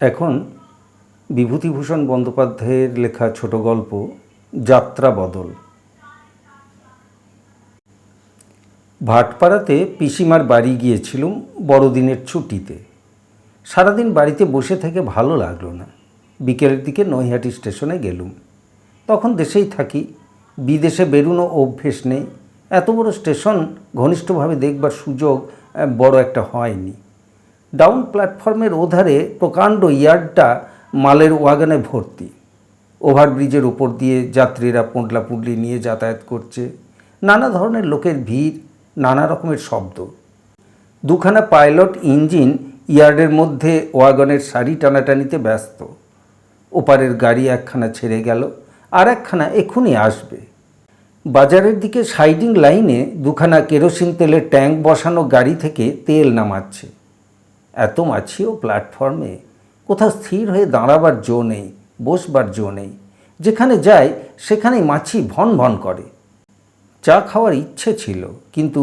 এখন বিভূতিভূষণ বন্দ্যোপাধ্যায়ের লেখা ছোট গল্প, যাত্রা বদল। ভাটপাড়াতে পিসিমার বাড়ি গিয়েছিলুম বড়দিনের ছুটিতে। সারাদিন বাড়িতে বসে থেকে ভালো লাগল না। বিকেলের দিকে নৈহাটি স্টেশনে গেলুম। তখন দেশেই থাকি, বিদেশে বেরুনো অভ্যেস নেই। এত বড় স্টেশন, ঘনিষ্ঠভাবে দেখবার সুযোগ বড় একটা হয়নি। ডাউন প্ল্যাটফর্মের ওধারে প্রকাণ্ড ইয়ার্ডটা মালের ওয়াগানে ভর্তি। ওভারব্রিজের উপর দিয়ে যাত্রীরা পোঁটলা পুডলি নিয়ে যাতায়াত করছে। নানা ধরনের লোকের ভিড়, নানা রকমের শব্দ। দুখানা পাইলট ইঞ্জিন ইয়ার্ডের মধ্যে ওয়াগনের শাড়ি টানাটানিতে ব্যস্ত। ওপারের গাড়ি একখানা ছেড়ে গেল, আর একখানা এক্ষুনি আসবে। বাজারের দিকে সাইডিং লাইনে দুখানা কেরোসিন তেলের ট্যাঙ্ক বসানো গাড়ি থেকে তেল নামাচ্ছে। এত মাছিও প্ল্যাটফর্মে কোথাও স্থির হয়ে দাঁড়াবার জো নেই, বসবার জো নেই। যেখানে যায়, সেখানেই মাছি ভন ভন করে। চা খাওয়ার ইচ্ছে ছিল, কিন্তু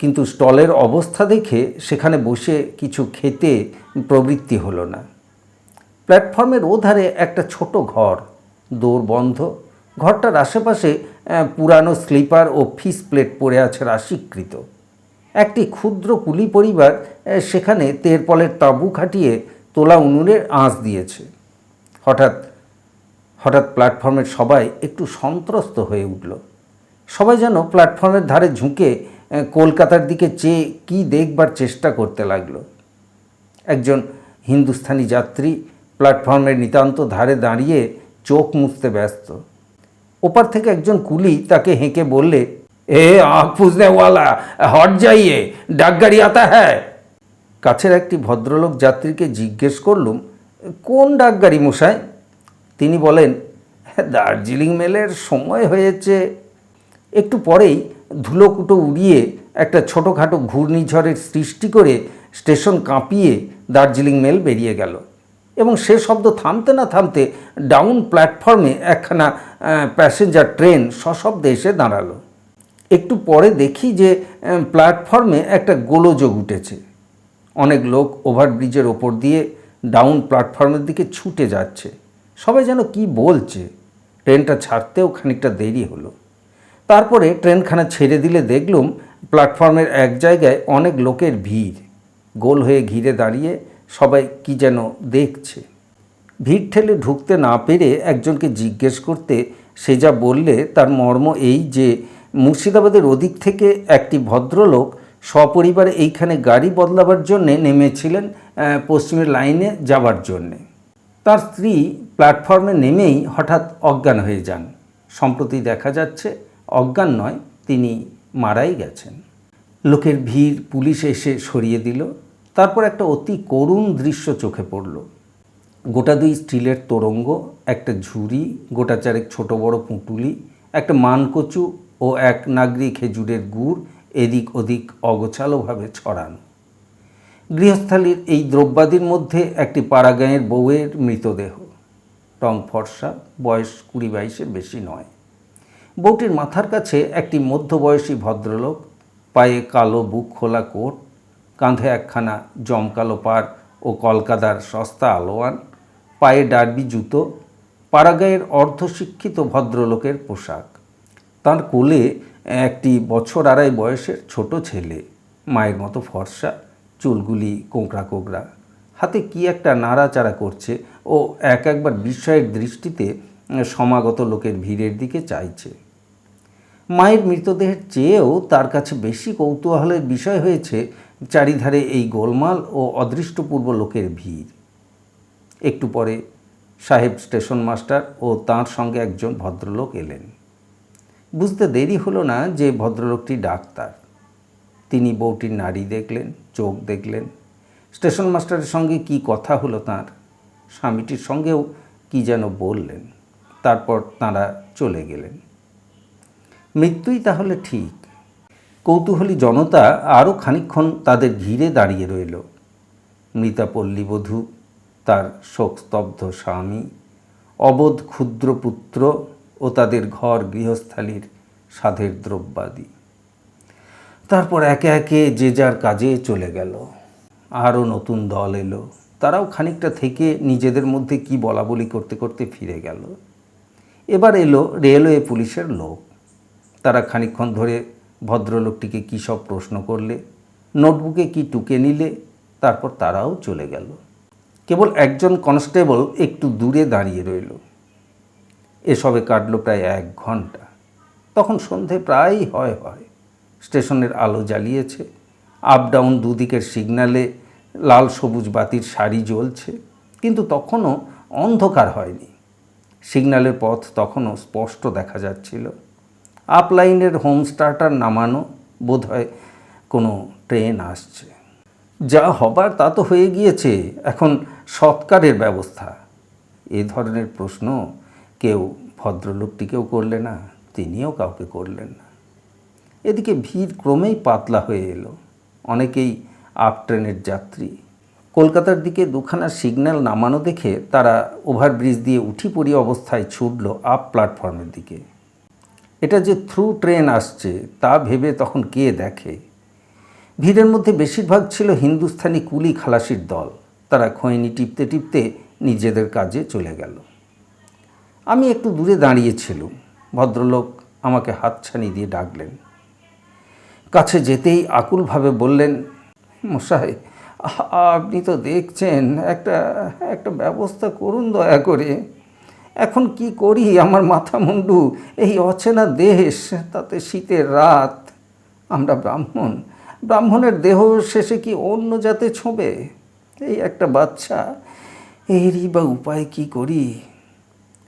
কিন্তু স্টলের অবস্থা দেখে সেখানে বসে কিছু খেতে প্রবৃত্তি হলো না। প্ল্যাটফর্মের ওধারে একটা ছোট ঘর দৌড় বন্ধ। ঘরটার আশেপাশে পুরানো স্লিপার ও ফিস প্লেট পড়ে আছে রাশিকৃত। একটি ক্ষুদ্র কুলি পরিবার সেখানে তেরপলের তাঁবু খাটিয়ে তোলা উনুনের আঁচ দিয়েছে। হঠাৎ হঠাৎ প্ল্যাটফর্মের সবাই একটু সন্ত্রস্ত হয়ে উঠল। সবাই যেন প্ল্যাটফর্মের ধারে ঝুঁকে কলকাতার দিকে চেয়ে কী দেখবার চেষ্টা করতে লাগল। একজন হিন্দুস্থানি যাত্রী প্ল্যাটফর্মের নিতান্ত ধারে দাঁড়িয়ে চোখ মুছতে ব্যস্ত। ওপার থেকে একজন কুলি তাকে হেঁকে বললে এ আঁখ পুজনে ওয়ালা হট যাইয়ে ডাকগাড়ি আতা হ্যায়। কাছের একটি ভদ্রলোক যাত্রীকে জিজ্ঞেস করলুম, কোন ডাকগাড়ি মশাই? তিনি বলেন, দার্জিলিং মেলের সময় হয়েছে। একটু পরেই ধুলোকুটো উড়িয়ে একটা ছোটোখাটো ঘূর্ণিঝড়ের সৃষ্টি করে স্টেশন কাঁপিয়ে দার্জিলিং মেল বেরিয়ে গেল এবং সে শব্দ থামতে না থামতে ডাউন প্ল্যাটফর্মে একখানা প্যাসেঞ্জার ট্রেন সশব্দে এসে দাঁড়াল। একটু পরে দেখি যে প্ল্যাটফর্মে একটা গোলযোগ উঠেছে। অনেক লোক ওভারব্রিজের ওপর দিয়ে ডাউন প্ল্যাটফর্মের দিকে ছুটে যাচ্ছে। সবাই যেন কি বলছে? ট্রেনটা ছাড়তেও খানিকটা দেরি হলো। তারপরে ট্রেনখানা ছেড়ে দিলে দেখলুম প্ল্যাটফর্মের এক জায়গায় অনেক লোকের ভিড়। গোল হয়ে ঘিরে দাঁড়িয়ে সবাই কি যেন দেখছে। ভিড় ঠেলে ঢুকতে না পেরে একজনকে জিজ্ঞেস করতে সে যা বললে তার মর্ম এই যে মুর্শিদাবাদের ওদিক থেকে একটি ভদ্রলোক সপরিবারে এইখানে গাড়ি বদলাবার জন্যে নেমেছিলেন পশ্চিমের লাইনে যাবার জন্যে। তার স্ত্রী প্ল্যাটফর্মে নেমেই হঠাৎ অজ্ঞান হয়ে যান। সম্প্রতি দেখা যাচ্ছে, অজ্ঞান নয়, তিনি মারাই গেছেন। লোকের ভিড় পুলিশ এসে সরিয়ে দিল। তারপর একটা অতি করুণ দৃশ্য চোখে পড়ল। গোটা দুই স্টিলের তোরঙ্গ, একটা ঝুড়ি, গোটা চারেক ছোট বড় পুঁটুলি, একটা মানকচু ও এক নাগরি খেজুরের গুড় এদিক ওদিক অগোছালোভাবে ছড়ানো। গৃহস্থালির এই দ্রব্যাদির মধ্যে একটি পাড়াগাঁয়ের বউয়ের মৃতদেহ। টং ফর্সা, বয়স কুড়ি বাইশের বেশি নয়। বউটির মাথার কাছে একটি মধ্যবয়সী ভদ্রলোক, পায়ে কালো বুক খোলা কোট, কাঁধে একখানা জমকালো পার ও কলকাতার সস্তা আলোয়ান, পায়ে ডার্বি জুতো পাড়াগাঁয়ের অর্ধশিক্ষিত ভদ্রলোকের পোশাক। তার কোলে একটি বছর আড়াই বয়সের ছোট ছেলে, মায়ের মতো ফর্সা, চুলগুলি কোঁকড়া কোঁকড়া। হাতে কি একটা নাড়াচাড়া করছে ও এক একবার বিস্ময়ের দৃষ্টিতে সমাগত লোকের ভিড়ের দিকে চাইছে। মায়ের মৃতদেহের চেয়েও তার কাছে বেশি কৌতূহলের বিষয় হয়েছে চারিধারে এই গোলমাল ও অদৃষ্টপূর্ব লোকের ভিড়। একটু পরে সাহেব স্টেশন মাস্টার ও তার সঙ্গে একজন ভদ্রলোক এলেন। বুঝতে দেরি হলো না যে ভদ্রলোকটি ডাক্তার। তিনি বউটির নাড়ি দেখলেন, চোখ দেখলেন। স্টেশন মাস্টারের সঙ্গে কি কথা হলো তার? স্বামীটির সঙ্গেও কি যেন বললেন। তারপর তাঁরা চলে গেলেন। মৃত্যুই তাহলে ঠিক। কৌতূহলী জনতা আরও খানিকক্ষণ তাদের ঘিরে দাঁড়িয়ে রইল। মৃতা পল্লীবধূ তার শোকস্তব্ধ স্বামী, অবোধ ক্ষুদ্র পুত্র ও তাদের ঘর গৃহস্থালির সাধের দ্রব্যাদি। তারপর একে একে যে যার কাজে চলে গেল। আরও নতুন দল এলো। তারাও খানিকটা থেকে নিজেদের মধ্যে কি বলা বলি করতে করতে ফিরে গেল। এবার এলো রেলওয়ে পুলিশের লোক। তারা খানিকক্ষণ ধরে ভদ্রলোকটিকে কী সব প্রশ্ন করলে, নোটবুকে কি টুকে নিলে, তারপর তারাও চলে গেল। কেবল একজন কনস্টেবল একটু দূরে দাঁড়িয়ে রইল। এসবে কাটলো প্রায় এক ঘণ্টা। তখন সন্ধে প্রায়ই হয় হয়। স্টেশনের আলো জ্বালিয়েছে। আপ ডাউন দুদিকের সিগন্যালে লাল সবুজ বাতির সারি জ্বলছে। কিন্তু তখনও অন্ধকার হয়নি। সিগন্যালের পথ তখনও স্পষ্ট দেখা যাচ্ছিল। আপ লাইনের হোম স্টার্টার নামানো বোধহয় কোনো ট্রেন আসছে। যা হবার তা তো হয়ে গিয়েছে। এখন সৎকারের ব্যবস্থা। এ ধরনের প্রশ্ন কেউ ভদ্রলোকটিকেও করলে না, তিনিও কাউকে করলেন না। এদিকে ভিড় ক্রমেই পাতলা হয়ে এলো। অনেকেই আপ ট্রেনের যাত্রী। কলকাতার দিকে দুখানা সিগন্যাল নামানো দেখে তারা ওভারব্রিজ দিয়ে উঠি পড়ি অবস্থায় ছুটল আপ প্ল্যাটফর্মের দিকে। এটা যে থ্রু ট্রেন আসছে, তা ভেবে তখন কে দেখে? ভিড়ের মধ্যে বেশিরভাগ ছিল হিন্দুস্থানি কুলি খালাসির দল। তারা খৈনি টিপতে টিপতে নিজেদের কাজে চলে গেল। আমি একটু দূরে দাঁড়িয়েছিলুম ভদ্রলোক আমাকে হাতছানি দিয়ে ডাকলেন। কাছে যেতেই আকুলভাবে বললেন, মশাই, আপনি তো দেখছেন, একটা একটা ব্যবস্থা করুন দয়া করে। এখন কি করি আমার মাথা মুন্ডু এই অচেনা দেশ তাতে শীতের রাত। আমরা ব্রাহ্মণ, ব্রাহ্মণের দেহ শেষে কি অন্য জাতে ছোঁবে? এই একটা বাচ্চা, এরই বা উপায় কি করি?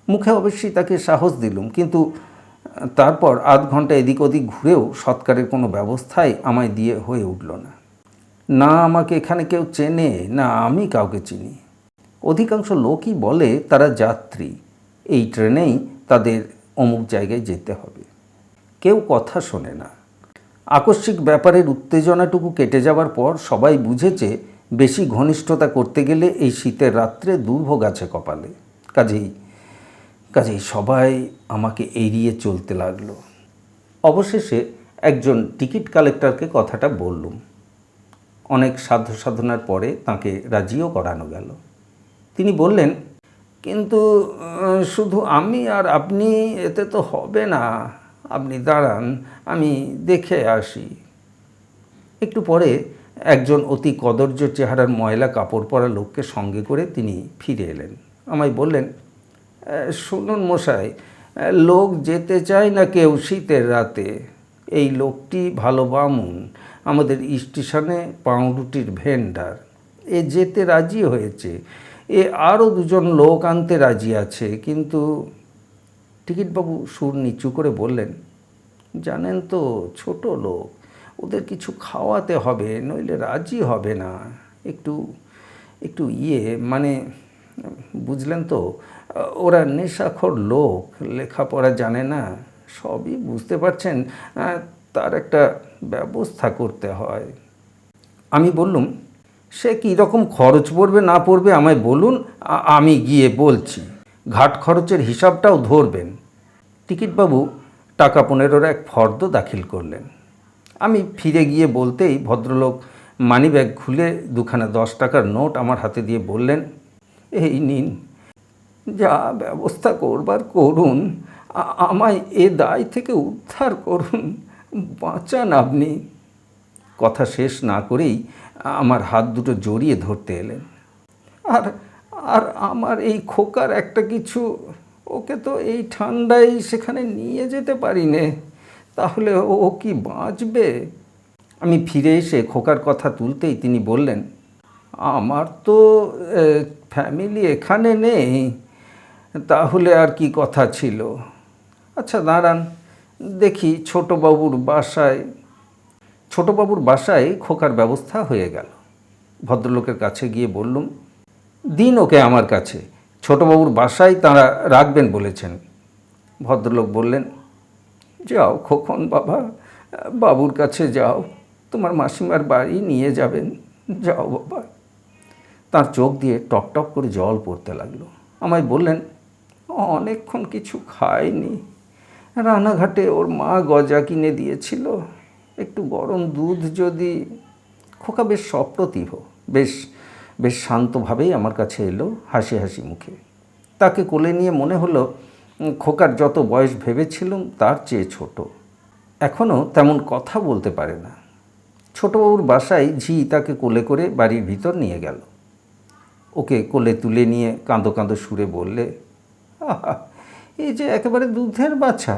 মুখে অবশ্যই তাকে সাহস দিলুম, কিন্তু তারপর আধ ঘণ্টা এদিক ওদিক ঘুরেও সৎকারের কোনো ব্যবস্থাই আমায় দিয়ে হয়ে উঠল না। না আমাকে এখানে কেউ চেনে, না আমি কাউকে চিনি। অধিকাংশ লোকই বলে তারা যাত্রী, এই ট্রেনেই তাদের অমুক জায়গায় যেতে হবে। কেউ কথা শোনে না। আকস্মিক ব্যাপারের উত্তেজনাটুকু কেটে যাওয়ার পর সবাই বুঝেছে বেশি ঘনিষ্ঠতা করতে গেলে এই শীতের রাত্রে দুর্ভোগ আছে কপালে। কাজেই কাজেই সবাই আমাকে এড়িয়ে চলতে লাগল। অবশেষে একজন টিকিট কালেক্টরকে কথাটা বললুম। অনেক সাধ্য সাধনার পরে তাকে রাজিও করানো গেল। তিনি বললেন কিন্তু শুধু আমি আর আপনি এতে তো হবে না। আপনি দাঁড়ান আমি দেখে আসি। একটু পরে একজন অতি কদর্য চেহারার ময়লা কাপড় পরা লোককে সঙ্গে করে তিনি ফিরে এলেন। আমায় বললেন "আহ, শুনুন মশাই লোক যেতে চায় না কেউ শীতের রাতে। এই লোকটি ভালো বামুন, আমাদের স্টেশনে পাউরুটির ভেন্ডার। এ যেতে রাজি হয়েছে। এ আরও দুজন লোক আনতে রাজি আছে, কিন্তু টিকিটবাবু সুর নিচু করে বললেন, জানেন তো, ছোট লোক, ওদের কিছু খাওয়াতে হবে, নইলে রাজি হবে না। একটু একটু ইয়ে মানে বুঝলেন তো ওরা নেশাখোর লোক, লেখাপড়া জানে না, সবই বুঝতে পারছেন তার একটা ব্যবস্থা করতে হয়। আমি বললুম, সে কী রকম খরচ পড়বে না পড়বে আমায় বলুন আমি গিয়ে বলছি। ঘাট খরচের হিসাবটাও ধরবেন। টিকিটবাবু টাকা পনেরোর এক ফর্দ দাখিল করলেন। আমি ফিরে গিয়ে বলতেই ভদ্রলোক মানিব্যাগ খুলে দুখানা দশ টাকার নোট আমার হাতে দিয়ে বললেন, এই নিন। যা ব্যবস্থা করবার করুন আমায় এ দায় থেকে উদ্ধার করুন, বাঁচান আপনি। কথা শেষ না করেই আমার হাত দুটো জড়িয়ে ধরতে এলেন। আর আর আমার এই খোকার একটা কিছু, ওকে তো এই ঠান্ডায় সেখানে নিয়ে যেতে পারি নে তাহলে ও কি বাঁচবে? আমি ফিরে এসে খোকার কথা তুলতেই তিনি বললেন, আমার তো ফ্যামিলি এখানে নেই। তাহলে আর কি কথা ছিল? আচ্ছা দাঁড়ান, দেখি ছোটবাবুর বাসায় ছোটবাবুর বাসায় খোকার ব্যবস্থা হয়ে গেল। ভদ্রলোকের কাছে গিয়ে বললুম, দিন ওকে আমার কাছে, ছোটবাবুর বাসায় তারা রাখবেন বলেছেন। ভদ্রলোক বললেন, যাও খোকন বাবা, বাবুর কাছে যাও, তোমার মাসিমার বাড়ি নিয়ে যাবেন, যাও বাবা। তার চোখ দিয়ে টপ টপ করে জল পড়তে লাগল। আমায় বললেন অনেকক্ষণ কিছু খায়নি। রানাঘাটে ওর মা গজা কিনে দিয়েছিল। একটু গরম দুধ যদি খোকা বেশ সপ্রতিভ, বেশ বেশ শান্তভাবেই আমার কাছে এলো হাসি হাসি মুখে। তাকে কোলে নিয়ে মনে হলো খোকার যত বয়স ভেবেছিলাম তার চেয়ে ছোট। এখনও তেমন কথা বলতে পারে না। ছোটবাবুর বাসায় ঝি তাকে কোলে করে বাড়ির ভিতর নিয়ে গেল। ওকে কোলে তুলে নিয়ে কাঁদো কাঁদো সুরে বললে এই যে একেবারে দুধের বাছা।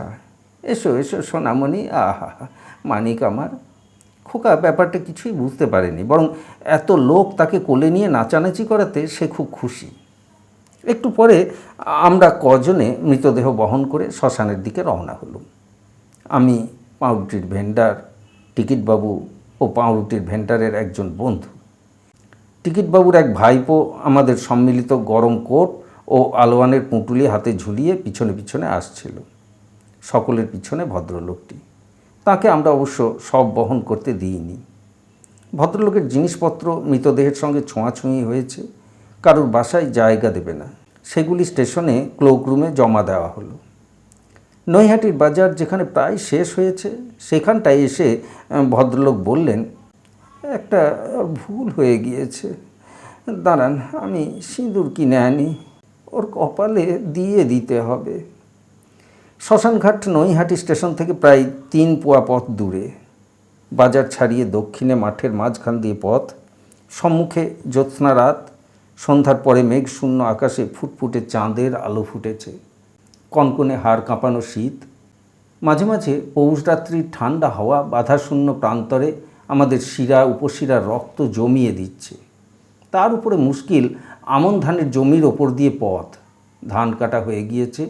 এসো এসো, সোনামণি, আহা, মানিক আমার। খোকা, ব্যাপারটা কিছুই বুঝতে পারেনি, বরং এত লোক তাকে কোলে নিয়ে নাচানাচি করাতে সে খুব খুশি। একটু পরে আমরা কজনে মৃতদেহ বহন করে শ্মশানের দিকে রওনা হলুম। আমি পাউরুটির ভেন্ডার, টিকিটবাবু ও পাউরুটির ভেন্ডারের একজন বন্ধু। টিকিটবাবুর এক ভাইপো আমাদের সম্মিলিত গরম কোট ও আলোয়ানের পুঁটুলি হাতে ঝুলিয়ে পিছনে পিছনে আসছিল। সকলের পিছনে ভদ্রলোকটি। তাকে আমরা অবশ্য সব বহন করতে দিইনি। ভদ্রলোকের জিনিসপত্র মৃতদেহের সঙ্গে ছোঁয়াছুঁয়ি হয়েছে। কারোর বাসায় জায়গা দেবে না। সেগুলি স্টেশনে ক্লোকরুমে জমা দেওয়া হলো। নৈহাটির বাজার যেখানে প্রায় শেষ হয়েছে, সেখানটায় এসে ভদ্রলোক বললেন, একটা ভুল হয়ে গিয়েছে। দাঁড়ান, আমি সিঁদুর কিনে আনি। ওর কপালে দিয়ে দিতে হবে। শ্মশানঘাট নৈহাটি স্টেশন থেকে প্রায় তিন পোয়া পথ দূরে। বাজার ছাড়িয়ে দক্ষিণে মাঠের মাঝখান দিয়ে পথ। সম্মুখে জ্যোৎস্না রাত সন্ধ্যার পরে মেঘ শূন্য আকাশে ফুটফুটে চাঁদের আলো ফুটেছে। কনকনে হাড় কাঁপানো শীত। মাঝে মাঝে পৌষরাত্রির ঠান্ডা হাওয়া বাধাশূন্য প্রান্তরে আমাদের শিরা উপশিরা রক্ত জমিয়ে দিচ্ছে। তার উপরে মুশকিল আমন ধানের জমির ওপর দিয়ে পথ। ধান কাটা হয়ে গিয়েছে।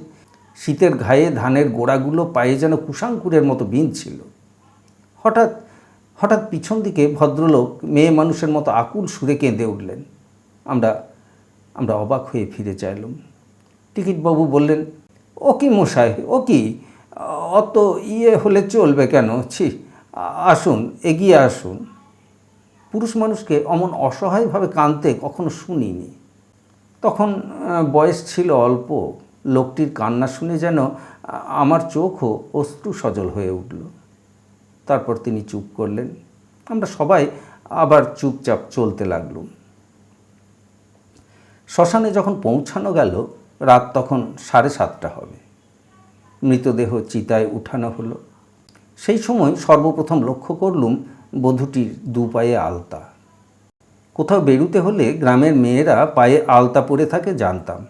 শীতের ঘায়ে ধানের গোড়াগুলো পায়ে যেন কুশাঙ্কুরের মতো বিঁধছিল হঠাৎ হঠাৎ পিছন দিকে ভদ্রলোক মেয়ে মানুষের মতো আকুল সুরে কেঁদে উঠলেন। আমরা আমরা অবাক হয়ে ফিরে চাইলাম। টিকিটবাবু বললেন, ও কি মশাই, ও কি? অত ইয়ে হলে চলবে কেন? ছি, আসুন, এগিয়ে আসুন। পুরুষ মানুষকে অমন অসহায়ভাবে কাঁদতে কখনো শুনিনি। তখন বয়স ছিল অল্প। লোকটির কান্না শুনে যেন আমার চোখও অশ্রু সজল হয়ে উঠল। তারপর তিনি চুপ করলেন। আমরা সবাই আবার চুপচাপ চলতে লাগলুম শ্মশানে যখন পৌঁছানো গেল, রাত তখন সাড়ে সাতটা হবে। মৃতদেহ চিতায় উঠানো হলো। সেই সময় সর্বপ্রথম লক্ষ্য করলুম বধূটির দু পায়ে আলতা। কোথাও বেরুতে হলে গ্রামের মেয়েরা পায়ে আলতা পরে থাকে, জানতাম।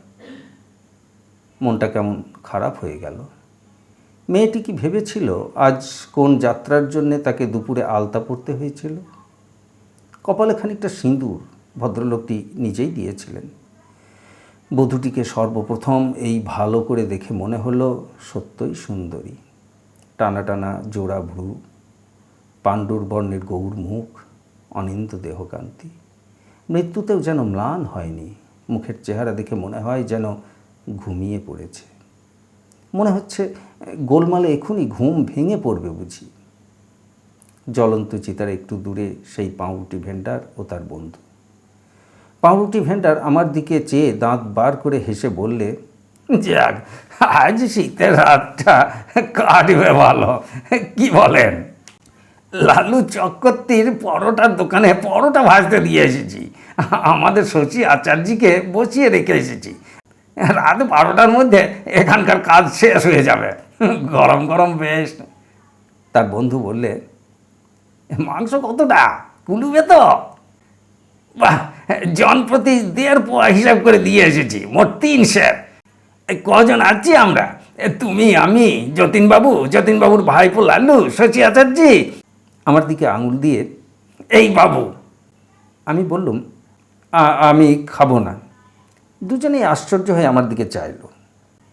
মনটা কেমন খারাপ হয়ে গেল। মেয়েটি কি ভেবেছিল আজ কোন যাত্রার জন্যে তাকে দুপুরে আলতা পরতে হয়েছিল? কপালে খানিকটা সিঁদুর ভদ্রলোকটি নিজেই দিয়েছিলেন। বধূটিকে সর্বপ্রথম এই ভালো করে দেখে মনে হলো, সত্যই সুন্দরী। টানা টানা জোড়া ভ্রু, পাণ্ডুর বর্ণের গৌর মুখ, অনিন্দ দেহকান্তি। মৃত্যুতেও যেন ম্লান হয়নি। মুখের চেহারা দেখে মনে হয় যেন ঘুমিয়ে পড়েছে। মনে হচ্ছে, গোলমালে এখনই ঘুম ভেঙে পড়বে বুঝি। জ্বলন্ত চিতার একটু দূরে সেই পাউরুটি ভেন্ডার ও তার বন্ধু। পাউরুটি ভেন্ডার আমার দিকে চেয়ে দাঁত বার করে হেসে বললে, যাক, আজ শীতের রাতটা কাটবে ভালো। কি বলেন? লালু চক্রবর্তীর পরোটার দোকানে পরোটা ভাজতে দিয়ে এসেছি। আমাদের শশী আচার্যকে বসিয়ে রেখে এসেছি। রাত বারোটার মধ্যে এখানকার কাজ শেষ হয়ে যাবে। গরম গরম বেশ। তার বন্ধু বললে, মাংস কতটা? কুলুবে তো? জন প্রতি দেড় পোয়া হিসাব করে দিয়ে এসেছি, মোট তিন শের কজন আছি আমরা? তুমি, আমি, যতীনবাবু, যতীনবাবুর ভাইপো লাল্লু শচী আচার্যি আমার দিকে আঙুল দিয়ে এই বাবু! আমি বললুম আমি খাব না। দুজনেই আশ্চর্য হয়ে আমার দিকে চাইলো।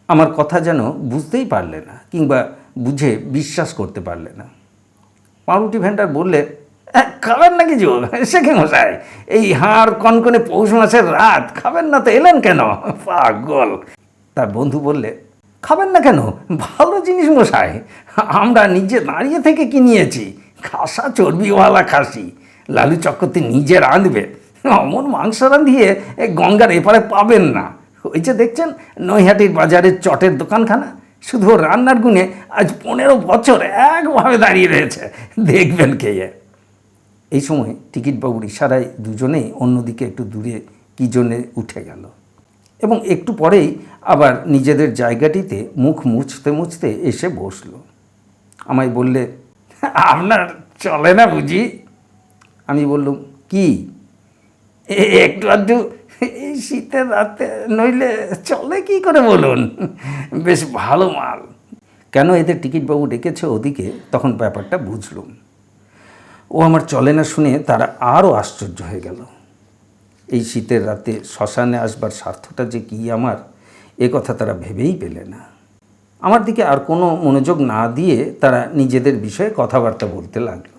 আমার কথা যেন বুঝতেই পারলে না কিংবা বুঝে বিশ্বাস করতে পারলে না। পাউরুটি ভেন্ডার বললে "এ, খাবেন না কিছু সে কি মশাই? এই হাড় কনকনে পৌষ মাসের রাত খাবেন না তো এলেন কেন? পাগল! তার বন্ধু বললে খাবেন না কেন? ভালো জিনিস মশাই আমরা নিজে দাঁড়িয়ে থেকে কিনিয়েছি। খাসা চর্বিওয়ালা খাসি। লালু চক্রবর্তী নিজে রাঁধবে। অমন মাংস রাঁধিয়ে গঙ্গার এপারে পাবেন না। ওই যে দেখছেন নৈহাটির বাজারের চটের দোকানখানা? শুধু রান্নার গুণে আজ পনেরো বছর একভাবে দাঁড়িয়ে রয়েছে। দেখবেন কে এই সময় টিকিটবাবুর ইশারায় দুজনেই অন্যদিকে একটু দূরে কী জন্যে উঠে গেল। এবং একটু পরেই আবার নিজেদের জায়গাটিতে মুখ মুছতে মুছতে এসে বসল। আমায় বললে আপনার চলে না বুঝি? আমি বললুম, কি? একটু আধটু এই শীতের রাতে নইলে চলে কি করে বলুন? বেশ ভালো মাল। কেন এদের টিকিটবাবু ডেকেছে ওদিকে? তখন ব্যাপারটা বুঝলুম। ও আমার চলে না শুনে তারা আরও আশ্চর্য হয়ে গেল। এই শীতের রাতে শ্মশানে আসবার স্বার্থটা যে কী আমার, এ কথা তারা ভেবেই পেলে না। আমার দিকে আর কোনো মনোযোগ না দিয়ে তারা নিজেদের বিষয়ে কথাবার্তা বলতে লাগল।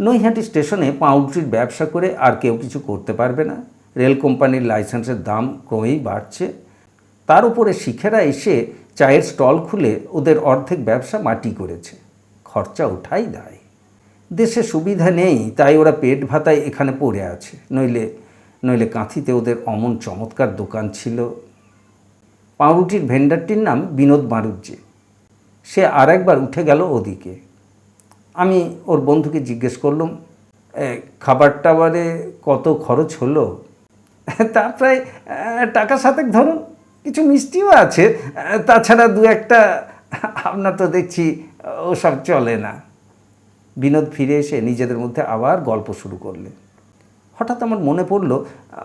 নৈহাটি স্টেশনে পাউরুটির ব্যবসা করে আর কেউ কিছু করতে পারবে না। রেল কোম্পানির লাইসেন্সের দাম ক্রমেই বাড়ছে। তার উপরে শিখেরা এসে চায়ের স্টল খুলে ওদের অর্ধেক ব্যবসা মাটি করেছে। খরচা ওঠাই দায়। দেশে সুবিধা নেই, তাই ওরা পেট ভাতায় এখানে পড়ে আছে। নইলে নইলে কাঁথিতে ওদের অমন চমৎকার দোকান ছিল। পাউরুটির ভেন্ডারটির নাম বিনোদ মারুজ্জে সে আর একবার উঠে গেল ওদিকে। আমি ওর বন্ধুকে জিজ্ঞেস করলাম খাবার টাবারে কত খরচ হলো? তা প্রায় টাকা সাতেক ধরুন। কিছু মিষ্টিও আছে। তাছাড়া দু একটা, আপনার তো দেখছি, ওসব চলে না। বিনোদ ফিরে এসে নিজেদের মধ্যে আবার গল্প শুরু করলেন হঠাৎ আমার মনে পড়ল,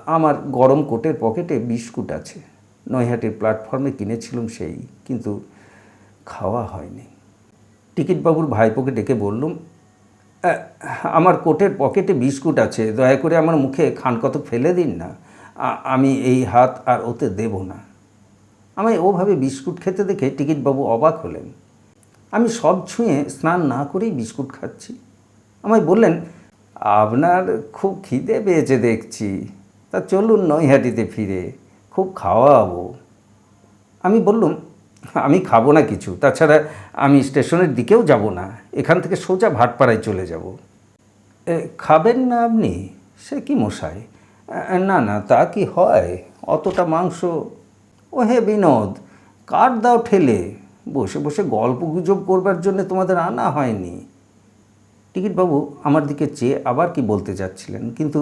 আমার গরম কোটের পকেটে বিস্কুট আছে। নৈহাটির প্ল্যাটফর্মে কিনেছিলাম সেই, কিন্তু খাওয়া হয়নি। টিকিটবাবুর ভাইপোকে ডেকে বললুম আমার কোটের পকেটে বিস্কুট আছে, দয়া করে আমার মুখে খান কত ফেলে দিন না। আমি এই হাত আর ওতে দেব না। আমায় ওভাবে বিস্কুট খেতে দেখে টিকিটবাবু অবাক হলেন। আমি সব ছুঁয়ে স্নান না করেই বিস্কুট খাচ্ছি? আমায় বললেন, আপনার খুব খিদে পেয়েছে দেখছি। তা চলুন নৈহাটিতে ফিরে। খুব খাওয়াবো। আমি বললুম, আমি খাব না কিছু, তাছাড়া আমি স্টেশনের দিকেও যাব না, এখান থেকে সোজা ভাটপাড়ায় চলে যাব। খাবেন না আপনি? সে কি মশাই? না না, তা কি হয়? অতটা মাংস? ও হে বিনোদ, কার দাও ঠেলে? বসে বসে গল্প গুজব করবার জন্য তোমাদের আনা হয়নি। টিকিটবাবু আমার দিকে চেয়ে আবার কি বলতে যাচ্ছিলেন, কিন্তু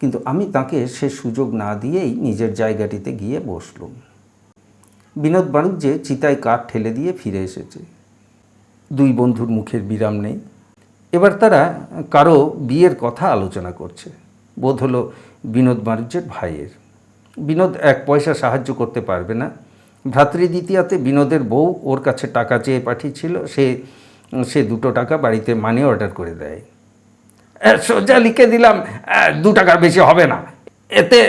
কিন্তু আমি তাকে সে সুযোগ না দিয়েই নিজের জায়গাটিতে গিয়ে বসলুম। বিনোদ বাণিজ্যে চিতায় কাঠ ঠেলে দিয়ে ফিরে এসেছে। দুই বন্ধুর মুখের বিরাম নেই। এবার তারা কারও বিয়ের কথা আলোচনা করছে। বোধ হলো বিনোদ বাণিজ্যের ভাইয়ের। বিনোদ এক পয়সা সাহায্য করতে পারবে না। ভ্রাতৃ ভ্রাতৃদ্বিতীয়াতে বিনোদের বউ ওর কাছে টাকা চেয়ে পাঠিয়েছিল। সে সে দুটো টাকা বাড়িতে মানি অর্ডার করে দেয়। সোজা লিখে দিলাম দু টাকার বেশি হবে না। এতে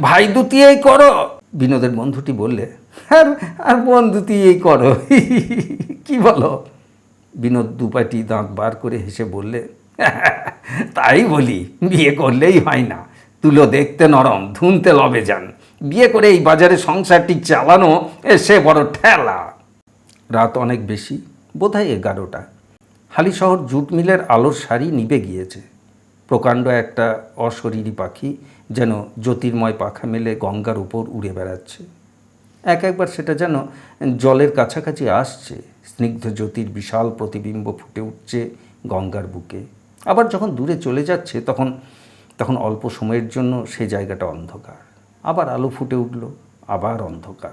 ভাই দুতিয়েই করো। বিনোদের বন্ধুটি বললে, আর আর বোন দুতিয়েই করো। কি বলো? বিনোদ দুপাটি দাঁত বার করে হেসে বললে, তাই বলি, বিয়ে করলেই হয় না। তুলো দেখতে নরম, ধুনতে লবে যান বিয়ে করে এই বাজারে সংসারটি চালানো সে বড় ঠেলা। রাত অনেক বেশি, বোধহয় এগারোটা। হালিশহর জুট মিলের আলোর সারি নিভে গিয়েছে। প্রকাণ্ড একটা অশরীরী পাখি যেন জ্যোতির্ময় পাখা মেলে গঙ্গার উপর উড়ে বেড়াচ্ছে। এক একবার সেটা যেন জলের কাছাকাছি আসছে। স্নিগ্ধ জ্যোতির বিশাল প্রতিবিম্ব ফুটে উঠছে গঙ্গার বুকে। আবার যখন দূরে চলে যাচ্ছে, তখন তখন অল্প সময়ের জন্য সে জায়গাটা অন্ধকার। আবার আলো ফুটে উঠল, আবার অন্ধকার।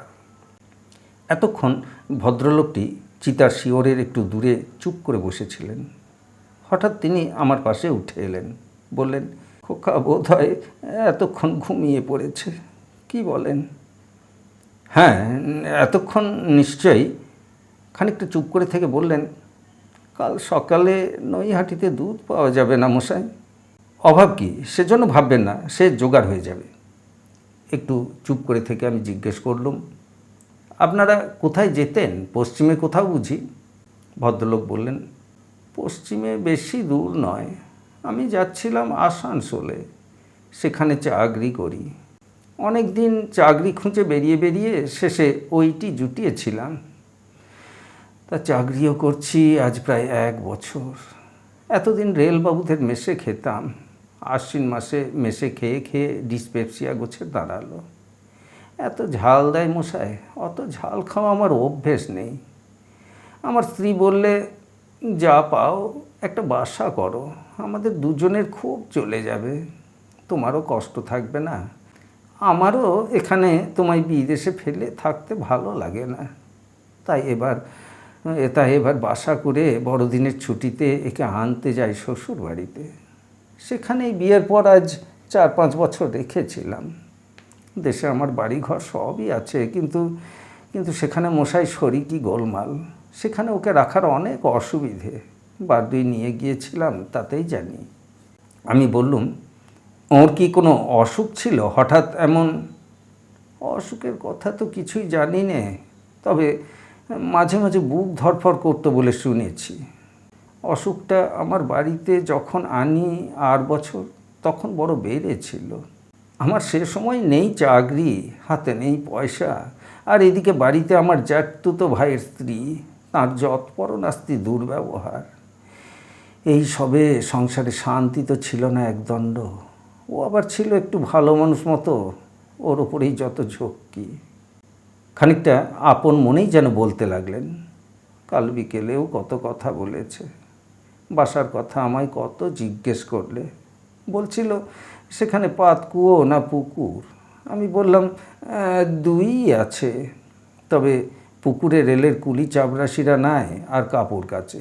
এতক্ষণ ভদ্রলোকটি চিতার শিওরের একটু দূরে চুপ করে বসেছিলেন। হঠাৎ তিনি আমার পাশে উঠে এলেন। বললেন, খোকা বোধ হয় এতক্ষণ ঘুমিয়ে পড়েছে। কি বলেন? হ্যাঁ এতক্ষণ নিশ্চয়ই। খানিকটা চুপ করে থেকে বললেন, কাল সকালে নৈহাটিতে দুধ পাওয়া যাবে না মশাই। অভাব কি? সেজন্য ভাববেন না, সে জোগাড় হয়ে যাবে। একটু চুপ করে থেকে আমি জিজ্ঞেস করলুম আপনারা কোথায় যেতেন? পশ্চিমে কোথাও বুঝি? ভদ্রলোক বললেন, পশ্চিমে বেশি দূর নয়। আমি যাচ্ছিলাম আসানসোলে। সেখানে চাকরি করি। অনেক দিন চাকরি খুঁজে বেরিয়ে বেরিয়ে শেষে ওইটি জুটিয়েছিলাম। তা চাকরিও করছি আজ প্রায় এক বছর। এতদিন রেলবাবুদের মেসে খেতাম। আশ্বিন মাসে মেসে খেয়ে খেয়ে ডিসপেপসিয়া গোছে দাঁড়াল। এত ঝাল দেয় মশাই, অত ঝাল খাওয়া আমার অভ্যেস নেই। আমার স্ত্রী বললে, যা পাও, একটা বাসা করো, আমাদের দুজনের খুব চলে যাবে, তোমারও কষ্ট থাকবে না। আমারও এখানে তোমায় বিদেশে ফেলে থাকতে ভালো লাগে না। তাই এবার তাই এবার বাসা করে বড়দিনের ছুটিতে একে আনতে যাই শ্বশুর বাড়িতে সেখানেই বিয়ের পর আজ চার পাঁচ বছর রেখেছিলাম। দেশে আমার বাড়ি ঘর সবই আছে, কিন্তু কিন্তু সেখানে মশাই শরিকি গোলমাল? সেখানে ওকে রাখার অনেক অসুবিধে। বারদুই নিয়ে গিয়েছিলাম, তাতেই জানি। আমি বললুম, ওর কি কোনো অসুখ ছিল? হঠাৎ এমন? অসুখের কথা তো কিছুই জানি নে তবে মাঝে মাঝে বুক ধরফর করতো বলে শুনেছি। অসুখটা আমার বাড়িতে যখন আনি আর বছর, তখন বড় বেড়েছিল আমার সে সময় নেই চাকরি, হাতে নেই পয়সা। আর এদিকে বাড়িতে আমার জ্যাঠতুতো ভাইয়ের স্ত্রী, তার যৎপরনাস্তি দুর্ব্যবহার। এই সবে সংসারে শান্তি তো ছিল না একদণ্ড। ও আবার ছিল একটু ভালো মানুষ মতো, ওর ওপরেই যত ঝক্কি। খানিকটা আপন মনেই যেন বলতে লাগলেন, কাল বিকেলেও কত কথা বলেছে। বাসার কথা আমায় কত জিজ্ঞেস করলে। বলছিল সেখানে পাত কুয়ো না পুকুর? আমি বললাম "আহ, দুই আছে। তবে পুকুরে রেলের কুলি চাপরাশিরা নাই আর কাপড় কাচে।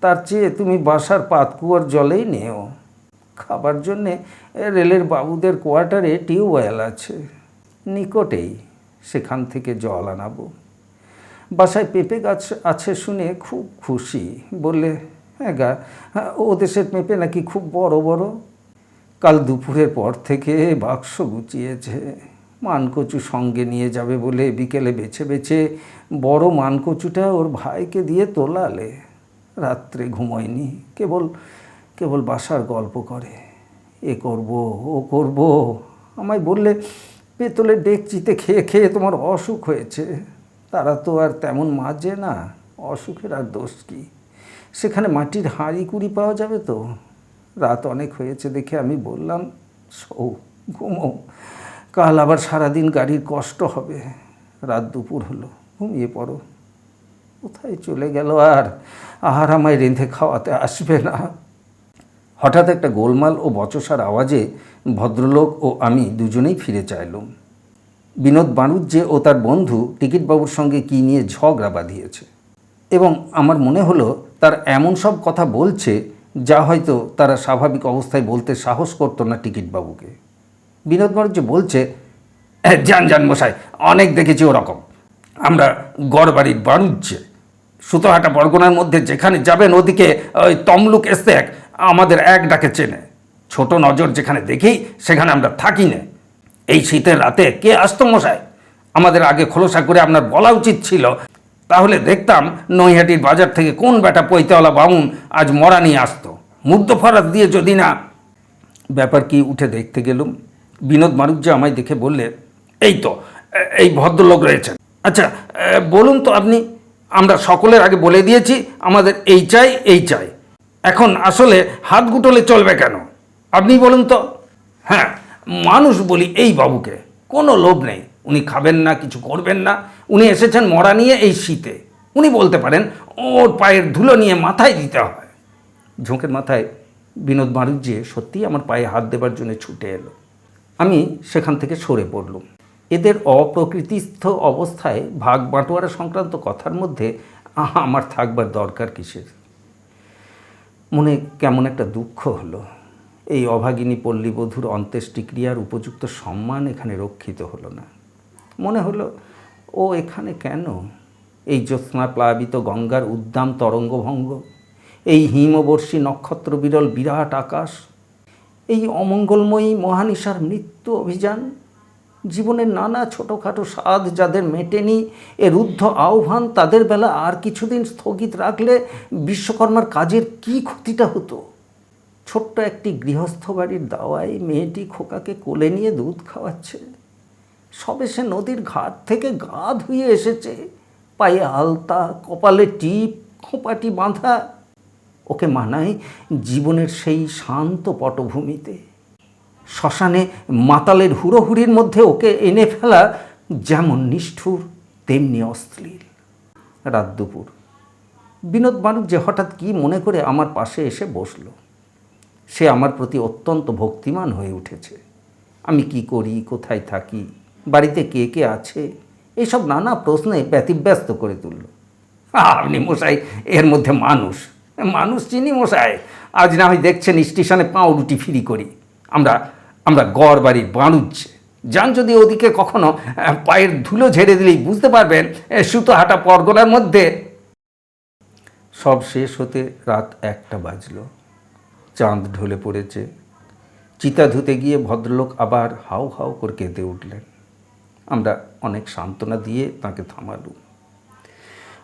তার চেয়ে তুমি বাসার পাত কুয়োর জলেই নেও। খাবার জন্যে রেলের বাবুদের কোয়ার্টারে টিউবওয়েল আছে। নিকটেই সেখান থেকে জল আনাবো। বাসায় পেঁপে গাছ আছে শুনে খুব খুশি। বললে হ্যাঁ গা ও দেশের পেঁপে নাকি খুব বড় বড়? কাল দুপুরের পর থেকে বাক্স গুছিয়েছে। মানকচু সঙ্গে নিয়ে যাবে বলে বিকেলে বেছে বেছে বড় মানকচুটা ওর ভাইকে দিয়ে তোলালে। রাত্রে ঘুমোয়নি, কেবল কেবল বাসার গল্প করে। এ করব, ও করব। আমায় বললে পেতলের ডেকচিতে খেয়ে খেয়ে তোমার অসুখ হয়েছে। তারা তো আর তেমন মাজে না, অসুখের আর দোষ কী? সেখানে মাটির হাঁড়ি কুড়ি পাওয়া যাবে তো? রাত অনেক হয়েছে দেখে আমি বললাম সৌ ঘুমো কাল আবার সারাদিন গাড়ির কষ্ট হবে। রাত দুপুর হলো, ঘুমিয়ে পড়ো। কোথায় চলে গেল আর? আহার আমায় রেঁধে খাওয়াতে আসবে না। হঠাৎ একটা গোলমাল ও বচসার আওয়াজে ভদ্রলোক ও আমি দুজনেই ফিরে চাইলুম। বিনোদ বাণুজ্যে ও তার বন্ধু টিকিটবাবুর সঙ্গে কী নিয়ে ঝগড়া বাঁধিয়েছে। এবং আমার মনে হলো, তার এমন সব কথা বলছে যা হয়তো তারা স্বাভাবিক অবস্থায় বলতে সাহস করতো না টিকিটবাবুকে। বিনোদ বাণিজ্য বলছে "এ, যান যান মশাই অনেক দেখেছি ওরকম। আমরা গড়বাড়ির বাণিজ্যে সুতোহাটা বরগুনার মধ্যে যেখানে যাবেন ওদিকে ওই তমলুক এস্তেক আমাদের এক ডাকে চেনে। ছোট নজর যেখানে দেখি সেখানে আমরা থাকি না। এই শীতের রাতে কে আসতো মশাই? আমাদের আগে খোলসা করে আপনার বলা উচিত ছিল তাহলে দেখতাম নৈহাটির বাজার থেকে কোন বেটা পৈতেওয়ালা বামুন আজ মরা নিয়ে আসতো। মুগ্ধ ফরাত দিয়ে যদি না ব্যাপার কি উঠে দেখতে গেলুম। বিনোদ মারুজ্জা আমায় দেখে বললে, এই তো এই ভদ্রলোক রয়েছেন। আচ্ছা বলুন তো আপনি, আমরা সকলের আগে বলে দিয়েছি, আমাদের এই চাই এই চাই। এখন আসলে হাত গুটলে চলবে কেন? আপনি বলুন তো? হ্যাঁ মানুষ বলি এই বাবুকে, কোনো লোভ নেই। উনি খাবেন না, কিছু করবেন না। উনি এসেছেন মরা নিয়ে এই শীতে। উনি বলতে পারেন, ওর পায়ের ধুলো নিয়ে মাথায় দিতে হয়। ঝোঁকের মাথায় বিনোদ বাণিজ্যে সত্যিই আমার পায়ে হাত দেবার জন্য ছুটে এলো। আমি সেখান থেকে সরে পড়লুম। এদের অপ্রকৃতিস্থ অবস্থায় ভাগ বাঁটোয়ারা সংক্রান্ত কথার মধ্যে আমার থাকবার দরকার কিসের? মনে কেমন একটা দুঃখ হলো। এই অভাগিনী পল্লীবধূর অন্ত্যেষ্টিক্রিয়ার উপযুক্ত সম্মান এখানে রক্ষিত হলো না। মনে হলো, ও এখানে কেন? এই জ্যোৎস্না প্লাবিত গঙ্গার উদ্দাম তরঙ্গভঙ্গ, এই হিমবর্ষী নক্ষত্র বিরল বিরাট আকাশ, এই অমঙ্গলময়ী মহানিশার মৃত্যু অভিযান, জীবনের নানা ছোটোখাটো স্বাদ যাদের মেটেনি এর রুদ্ধ আহ্বান তাদের বেলা আর কিছুদিন স্থগিত রাখলে বিশ্বকর্মার কাজের কি ক্ষতিটা হতো? ছোট্ট একটি গৃহস্থ বাড়ির দাওয়ায় মেয়েটি খোকাকে কোলে নিয়ে দুধ খাওয়াচ্ছে। সবে সে নদীর ঘাট থেকে গা ধুয়ে এসেছে। পায়ে আলতা, কপালে টিপ, খোঁপাটি বাঁধা। ওকে মানায় জীবনের সেই শান্ত পটভূমিতে। শ্মশানে মাতালের হুড়োহুড়ির মধ্যে ওকে এনে ফেলা যেমন নিষ্ঠুর, তেমনি অশ্লীল। রাত দুপুর। বিনোদ বানুক যে হঠাৎ কি মনে করে আমার পাশে এসে বসল। সে আমার প্রতি অত্যন্ত ভক্তিমান হয়ে উঠেছে। আমি কি করি, কোথায় থাকি? বাড়িতে কে কে আছে? এইসব নানা প্রশ্নে ব্যতিব্যস্ত করে তুলল। আপনি মশাই, এর মধ্যে মানুষ। মানুষ চিনি মশাই? আজ না হয় দেখছেন স্টেশনে পাউরুটি ফিরি করি। আমরা আমরা গড় বাড়ির বাণুজ্যে যান যদি ওদিকে কখনো পায়ের ধুলো ঝেড়ে দিলেই বুঝতে পারবেন সুতো হাঁটা পরগনার মধ্যে। সব শেষ হতে রাত একটা বাজল। চাঁদ ঢলে পড়েছে। চিতা ধুতে গিয়ে ভদ্রলোক আবার হাউ হাউ করে কেঁদে উঠলেন। আমরা অনেক সান্ত্বনা দিয়ে তাকে থামালুম।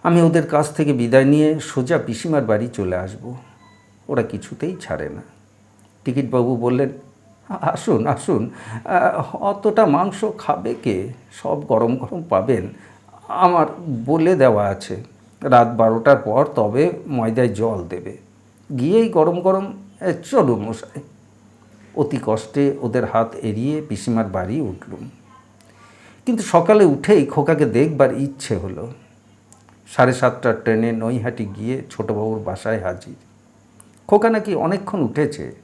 আমি ওদের কাছ থেকে বিদায় নিয়ে সোজা পিসিমার বাড়ি চলে আসব। ওরা কিছুতেই ছাড়ে না। টিকিটবাবু বললেন, আসুন আসুন। অতটা মাংস খাবে কে? সব গরম গরম পাবেন। আমার বলে দেওয়া আছে, রাত বারোটার পর তবে ময়দায় জল দেবে। গিয়েই গরম গরম চলুন মশাই। অতি কষ্টে ওদের হাত এড়িয়ে পিসিমার বাড়ি উঠলুম। কিন্তু সকালে উঠেই খোকাকে দেখবার ইচ্ছে হলো। সাড়ে সাতটার ট্রেনে নৈহাটি গিয়ে ছোটবাবুর বাসায় হাজির। খোকা নাকি অনেকক্ষণ উঠেছে।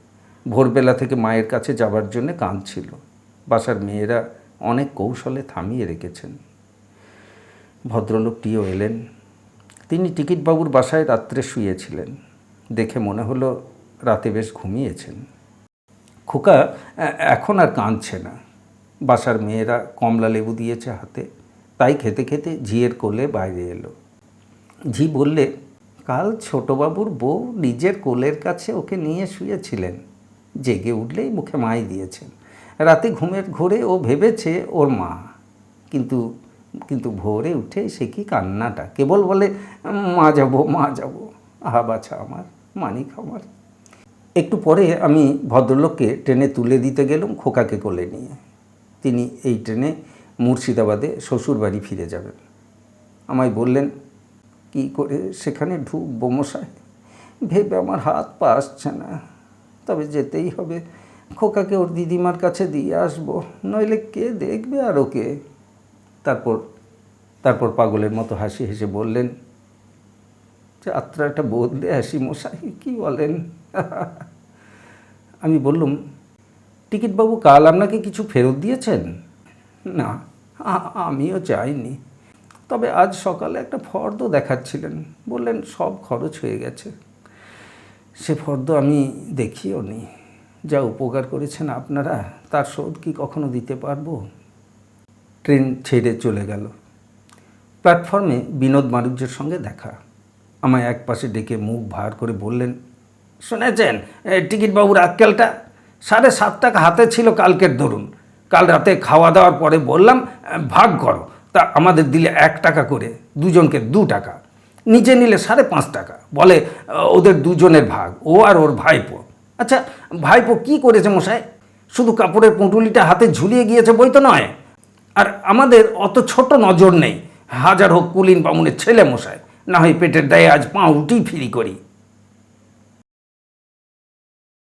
ভোরবেলা থেকে মায়ের কাছে যাবার জন্য কাঁদছিল। বাসার মেয়েরা অনেক কৌশলে থামিয়ে রেখেছেন। ভদ্রলোকটিও এলেন। তিনি টিকিটবাবুর বাসায় রাত্রে শুয়েছিলেন। দেখে মনে হলো রাতে বেশ ঘুমিয়েছেন। খোকা এখন আর কাঁদছে না। বাসার মেয়েরা কমলা লেবু দিয়েছে হাতে। তাই খেতে খেতে ঝিয়ের কোলে বাইরে এলো। ঝি বললে, কাল ছোটবাবুর বউ নিজের কোলের কাছে ওকে নিয়ে শুয়েছিলেন। জেগে উঠলেই মুখে মাই দিয়েছেন। রাতে ঘুমের ঘোরে ও ভেবেছে ওর মা। কিন্তু কিন্তু ভোরে উঠে সে কি কান্নাটা? কেবল বলে, মা যাব মা যাব। আহা বাছা আমার, মানিক আমার। একটু পরে আমি ভদ্রলোককে ট্রেনে তুলে দিতে গেলাম খোকাকে কোলে নিয়ে। তিনি এই ট্রেনে মুর্শিদাবাদে শ্বশুরবাড়ি ফিরে যাবেন। আমায় বললেন, কি করে সেখানে ঢুকবো মশাই? ভেবে আমার হাত পা আসছে না। তবে যেতেই হবে। খোকাকে ওর দিদিমার কাছে দিয়ে আসব। নইলে কে দেখবে আর ওকে? তারপর তারপর পাগলের মতো হাসি হেসে বললেন, যাত্রাটা বদলে আসি মশাই, কি বলেন? আমি বললুম টিকিটবাবু, কাল আপনাকে কিছু ফেরত দিয়েছেন? না আমিও চাইনি তবে আজ সকালে একটা ফর্দ দেখাচ্ছিলেন। বললেন, সব খরচ হয়ে গেছে। সে ফর্দ আমি দেখিও নি। যা উপকার করেছেন আপনারা, তার শোধ কি কখনো দিতে পারব? ট্রেন ছেড়ে চলে গেল। প্ল্যাটফর্মে বিনোদ মারুজ্যের সঙ্গে দেখা। আমায় এক পাশে ডেকে মুখ ভার করে বললেন, শুনেছেন টিকিটবাবুর আক্কেলটা? সাড়ে সাত টাকা হাতে ছিল কালকের ধরুন কাল রাতে খাওয়া দাওয়ার পরে বললাম, ভাগ করো, তা আমাদের দিলে এক টাকা করে, দুজনকে দু টাকা। নিচে নিলে সাড়ে পাঁচ টাকা। বলে, ওদের দুজনের ভাগ, ও আর ওর ভাইপো। আচ্ছা ভাইপো কি করেছে মশাই? শুধু কাপড়ের পুঁটুলিটা হাতে ঝুলিয়ে গিয়েছে বই তো নয়। আর আমাদের অত ছোট নজর নেই। হাজার হোক কুলিন বামুনের ছেলে মশাই, না হয় পেটের দায়ে আজ পাউরুটি ফিরি করি।